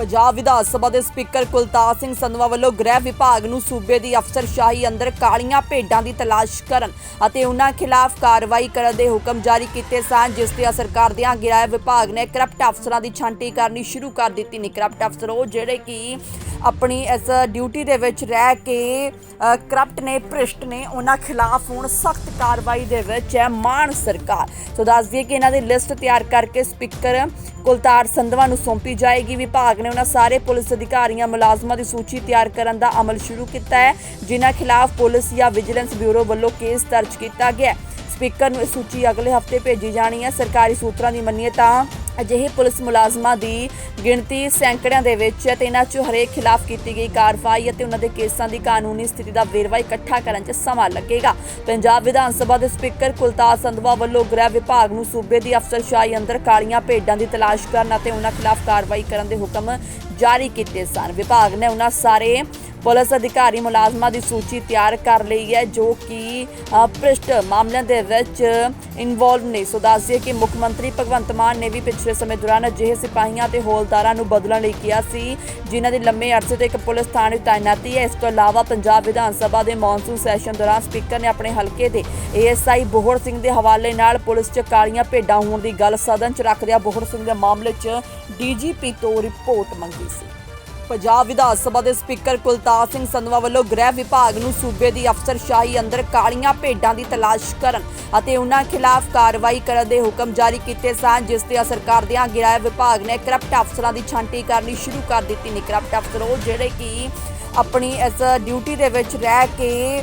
ਪੰਜਾਬ ਵਿਧਾਨ ਸਭਾ ਦੇ ਸਪੀਕਰ ਕੁਲਤਾਰ ਸਿੰਘ ਸੰਧਵਾ ਵੱਲੋਂ ਗ੍ਰਹਿ ਵਿਭਾਗ ਨੂੰ ਸੂਬੇ ਦੀ ਅਫਸਰਸ਼ਾਹੀ ਅੰਦਰ ਕਾਲੀਆਂ ਭੇਡਾਂ ਦੀ ਤਲਾਸ਼ ਕਰਨ ਅਤੇ ਉਹਨਾਂ ਖਿਲਾਫ ਕਾਰਵਾਈ ਕਰਨ ਦੇ ਹੁਕਮ ਜਾਰੀ ਕੀਤੇ ਸਨ, ਜਿਸ ਤੇ ਅਸਰ ਕਰਦਿਆਂ ਗ੍ਰਹਿ ਵਿਭਾਗ ਨੇ ਕਰਪਟ ਅਫਸਰਾਂ ਦੀ ਛਾਂਟੀ ਕਰਨੀ ਸ਼ੁਰੂ ਕਰ ਦਿੱਤੀ। ਨੇ ਕਰਪਟ ਅਫਸਰ ਉਹ ਜਿਹੜੇ ਕਿ ਆਪਣੀ ਇਸ ਡਿਊਟੀ ਦੇ ਵਿੱਚ ਰਹਿ ਕੇ ਕਰਪਟ ਨੇ, ਭ੍ਰਿਸ਼ਟ ਨੇ ਉਹਨਾਂ ਖਿਲਾਫ ਹੁਣ ਸਖਤ ਕਾਰਵਾਈ ਦੇ ਵਿੱਚ ਹੈ ਮਾਨ ਸਰਕਾਰ। ਸੋ ਦੱਸ ਦਈਏ ਕਿ ਇਹਨਾਂ ਦੀ ਲਿਸਟ ਤਿਆਰ ਕਰਕੇ ਸਪੀਕਰ ਕੁਲਤਾਰ ਸੰਧਵਾ ਨੂੰ ਸੌਂਪੀ ਜਾਏਗੀ। ਵਿਭਾਗ ਨੇ ਉਹਨਾਂ ਸਾਰੇ ਪੁਲਿਸ ਅਧਿਕਾਰੀਆਂ ਮੁਲਾਜ਼ਮਾਂ ਦੀ ਸੂਚੀ ਤਿਆਰ ਕਰਨ ਦਾ ਅਮਲ ਸ਼ੁਰੂ ਕੀਤਾ ਹੈ, ਜਿਨ੍ਹਾਂ ਖਿਲਾਫ ਪੁਲਿਸ ਜਾਂ ਵਿਜੀਲੈਂਸ ਬਿਊਰੋ ਵੱਲੋਂ ਕੇਸ ਦਰਜ ਕੀਤਾ ਗਿਆ ਸਪੀਕਰ ਨੂੰ ਇਹ ਸੂਚੀ ਅਗਲੇ ਹਫ਼ਤੇ ਭੇਜੀ ਜਾਣੀ ਹੈ। ਸਰਕਾਰੀ ਸੂਤਰਾਂ ਦੀ ਮੰਨੀਏ ਤਾਂ ਅਜਿਹੇ ਪੁਲਿਸ ਮੁਲਾਜ਼ਮਾਂ ਦੀ ਗਿਣਤੀ ਸੈਂਕੜਿਆਂ ਦੇ ਵਿੱਚ ਹੈ ਤੇ ਇਹਨਾਂ 'ਚੋਂ ਹਰੇਕ ਖਿਲਾਫ ਕੀਤੀ ਗਈ ਕਾਰਵਾਈ ਅਤੇ ਉਹਨਾਂ ਦੇ ਕੇਸਾਂ ਦੀ ਕਾਨੂੰਨੀ ਸਥਿਤੀ ਦਾ ਵੇਰਵਾ ਇਕੱਠਾ ਕਰਨ 'ਚ ਸਮਾਂ ਲੱਗੇਗਾ। ਪੰਜਾਬ ਵਿਧਾਨ ਸਭਾ ਦੇ ਸਪੀਕਰ ਕੁਲਤਾਰ ਸੰਧਵਾ ਵੱਲੋਂ ਗ੍ਰਹਿ ਵਿਭਾਗ ਨੂੰ ਸੂਬੇ ਦੀ ਅਫਸਰਸ਼ਾਹੀ ਅੰਦਰ ਕਾਲੀਆਂ ਭੇਡਾਂ ਦੀ ਤਲਾਸ਼ ਕਰਨ ਅਤੇ ਉਹਨਾਂ ਖਿਲਾਫ ਕਾਰਵਾਈ ਕਰਨ ਦੇ ਹੁਕਮ ਜਾਰੀ ਕੀਤੇ ਸਨ। ਵਿਭਾਗ ਨੇ ਉਹਨਾਂ ਸਾਰੇ ਪੁਲਿਸ ਅਧਿਕਾਰੀ ਮੁਲਾਜ਼ਮਾਂ ਦੀ ਸੂਚੀ ਤਿਆਰ ਕਰ ਲਈ ਹੈ, ਜੋ ਕਿ ਭ੍ਰਿਸ਼ਟ ਮਾਮਲਿਆਂ ਦੇ ਵਿੱਚ ਇਨਵੋਲਵ ਨੇ। ਸੋ ਦੱਸਿਏ ਕਿ ਮੁੱਖ ਮੰਤਰੀ ਭਗਵੰਤ ਮਾਨ ਨੇ ਵੀ ਪਿਛਲੇ ਸਮੇਂ ਦੌਰਾਨ ਅਜਿਹੇ ਸਿਪਾਹੀਆਂ ਤੇ ਹੌਲਦਾਰਾਂ ਨੂੰ ਬਦਲਣ ਲਈ ਕਿਹਾ ਸੀ, ਜਿਨ੍ਹਾਂ ਦੀ ਲੰਮੇ ਅਰਸੇ ਤੋਂ ਇੱਕ ਪੁਲਿਸ ਥਾਣੇ ਵਿੱਚ ਤਾਇਨਾਤੀ ਹੈ। ਇਸ ਤੋਂ ਇਲਾਵਾ ਪੰਜਾਬ ਵਿਧਾਨ ਸਭਾ ਦੇ ਮੌਨਸੂਨ ਸੈਸ਼ਨ ਦੌਰਾਨ ਸਪੀਕਰ ਨੇ ਆਪਣੇ ਹਲਕੇ ਦੇ ਏਐਸਆਈ ਬੋਹੜ ਸਿੰਘ ਦੇ ਹਵਾਲੇ ਨਾਲ ਪੁਲਿਸ 'ਚ ਕਾਲੀਆਂ ਭੇਡਾਂ ਹੋਣ ਦੀ ਗੱਲ ਸਦਨ 'ਚ ਰੱਖਦਿਆਂ ਬੋਹੜ ਸਿੰਘ ਦੇ ਮਾਮਲੇ 'ਚ ਡੀਜੀਪੀ ਤੋਂ ਰਿਪੋਰਟ ਮੰਗੀ ਸੀ। ਪੰਜਾਬ ਵਿਧਾਨ ਸਭਾ ਦੇ ਸਪੀਕਰ ਕੁਲਤਾਰ ਸਿੰਘ ਸੰਧਵਾ ਵੱਲੋਂ ਗ੍ਰਹਿ ਵਿਭਾਗ ਨੂੰ ਸੂਬੇ ਦੀ ਅਫਸਰਸ਼ਾਹੀ ਅੰਦਰ ਕਾਲੀਆਂ ਭੇਡਾਂ ਦੀ ਤਲਾਸ਼ ਕਰਨ ਅਤੇ ਉਹਨਾਂ ਖਿਲਾਫ ਕਾਰਵਾਈ ਕਰਨ ਦੇ ਹੁਕਮ ਜਾਰੀ ਕੀਤੇ ਸਨ, ਜਿਸ ਤੇ ਅਸਰ ਕਰਦਿਆਂ ਗ੍ਰਹਿ ਵਿਭਾਗ ਨੇ ਕਰਪਟ ਅਫਸਰਾਂ ਦੀ ਛਾਂਟੀ ਕਰਨੀ ਸ਼ੁਰੂ ਕਰ ਦਿੱਤੀ। ਨੇ ਕਰਪਟ ਅਫਸਰ ਉਹ ਜਿਹੜੇ ਕਿ ਆਪਣੀ ਇਸ ਡਿਊਟੀ ਦੇ ਵਿੱਚ ਰਹਿ ਕੇ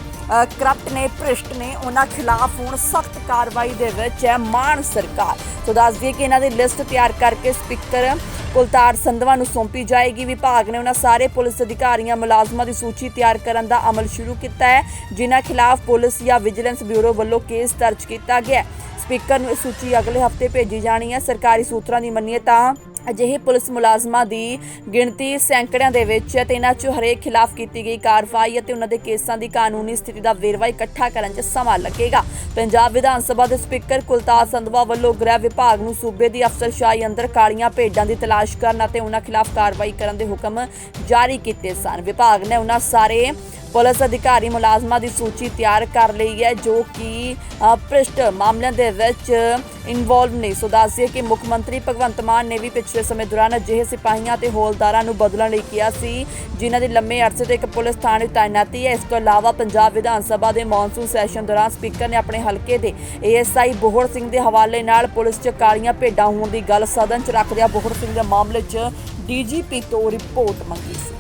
ਕਰਪਟ ਨੇ, ਭ੍ਰਿਸ਼ਟ ਨੇ ਉਹਨਾਂ ਖਿਲਾਫ ਹੁਣ ਸਖਤ ਕਾਰਵਾਈ ਦੇ ਵਿੱਚ ਹੈ ਮਾਨ ਸਰਕਾਰ। ਸੋ ਦੱਸ ਦਈਏ ਕਿ ਇਹਨਾਂ ਦੀ ਲਿਸਟ ਤਿਆਰ ਕਰਕੇ ਸਪੀਕਰ ਕੁਲਤਾਰ ਸੰਧਵਾ ਨੂੰ ਸੌਂਪੀ ਜਾਏਗੀ। ਵਿਭਾਗ ਨੇ ਉਹਨਾਂ ਸਾਰੇ ਪੁਲਿਸ ਅਧਿਕਾਰੀਆਂ ਮੁਲਾਜ਼ਮਾਂ ਦੀ ਸੂਚੀ ਤਿਆਰ ਕਰਨ ਦਾ ਅਮਲ ਸ਼ੁਰੂ ਕੀਤਾ ਹੈ, ਜਿਨ੍ਹਾਂ ਖਿਲਾਫ ਪੁਲਿਸ ਜਾਂ ਵਿਜੀਲੈਂਸ ਬਿਊਰੋ ਵੱਲੋਂ ਕੇਸ ਦਰਜ ਕੀਤਾ ਗਿਆ ਹੈ। ਸਪੀਕਰ ਨੂੰ ਇਹ ਸੂਚੀ ਅਗਲੇ ਹਫ਼ਤੇ ਭੇਜੀ ਜਾਣੀ ਹੈ। ਸਰਕਾਰੀ ਸੂਤਰਾਂ ਦੀ ਮੰਨੀਏ ਤਾਂ ਅਜਿਹੇ ਪੁਲਿਸ ਮੁਲਾਜ਼ਮਾਂ ਦੀ ਗਿਣਤੀ ਸੈਂਕੜਿਆਂ ਦੇ ਵਿੱਚ ਹੈ ਤੇ ਇਹਨਾਂ 'ਚੋਂ ਹਰੇਕ ਖਿਲਾਫ ਕੀਤੀ ਗਈ ਕਾਰਵਾਈ ਅਤੇ ਉਹਨਾਂ ਦੇ ਕੇਸਾਂ ਦੀ ਕਾਨੂੰਨੀ ਸਥਿਤੀ ਦਾ ਵੇਰਵਾ ਇਕੱਠਾ ਕਰਨ 'ਚ ਸਮਾਂ ਲੱਗੇਗਾ। ਪੰਜਾਬ ਵਿਧਾਨ ਸਭਾ ਦੇ ਸਪੀਕਰ ਕੁਲਤਾਰ ਸੰਧਵਾ ਵੱਲੋਂ ਗ੍ਰਹਿ ਵਿਭਾਗ ਨੂੰ ਸੂਬੇ ਦੀ ਅਫਸਰਸ਼ਾਹੀ ਅੰਦਰ ਕਾਲੀਆਂ ਭੇਡਾਂ ਦੀ ਤਲਾਸ਼ ਕਰਨ ਅਤੇ ਉਹਨਾਂ ਖਿਲਾਫ ਕਾਰਵਾਈ ਕਰਨ ਦੇ ਹੁਕਮ ਜਾਰੀ ਕੀਤੇ ਸਨ। ਵਿਭਾਗ ਨੇ ਉਹਨਾਂ ਸਾਰੇ ਪੁਲਿਸ ਅਧਿਕਾਰੀ ਮੁਲਾਜ਼ਮਾਂ ਦੀ ਸੂਚੀ ਤਿਆਰ ਕਰ ਲਈ ਹੈ, ਜੋ ਕਿ ਭ੍ਰਿਸ਼ਟ ਮਾਮਲਿਆਂ ਦੇ ਵਿੱਚ ਇਨਵੋਲਵ ਨੇ। ਸੋ ਦੱਸਿਏ ਕਿ ਮੁੱਖ ਮੰਤਰੀ ਭਗਵੰਤ ਮਾਨ ਨੇ ਵੀ ਪਿਛਲੇ ਸਮੇਂ ਦੌਰਾਨ ਅਜਿਹੇ ਸਿਪਾਹੀਆਂ ਤੇ ਹੌਲਦਾਰਾਂ ਨੂੰ ਬਦਲਣ ਲਈ ਕਿਹਾ ਸੀ, ਜਿਨ੍ਹਾਂ ਦੀ ਲੰਮੇ ਅਰਸੇ ਤੋਂ ਇੱਕ ਪੁਲਿਸ ਥਾਣੇ ਵਿੱਚ ਤਾਇਨਾਤੀ ਹੈ। ਇਸ ਤੋਂ ਇਲਾਵਾ ਪੰਜਾਬ ਵਿਧਾਨ ਸਭਾ ਦੇ ਮੌਨਸੂਨ ਸੈਸ਼ਨ ਦੌਰਾਨ ਸਪੀਕਰ ਨੇ ਆਪਣੇ ਹਲਕੇ ਦੇ ਏਐਸਆਈ ਬੋਹੜ ਸਿੰਘ ਦੇ ਹਵਾਲੇ ਨਾਲ ਪੁਲਿਸ 'ਚ ਕਾਲੀਆਂ ਭੇਡਾਂ ਹੋਣ ਦੀ ਗੱਲ ਸਦਨ 'ਚ ਰੱਖਦਿਆਂ ਬੋਹੜ ਸਿੰਘ ਦੇ ਮਾਮਲੇ 'ਚ ਡੀਜੀਪੀ ਤੋਂ ਰਿਪੋਰਟ ਮੰਗੀ ਸੀ।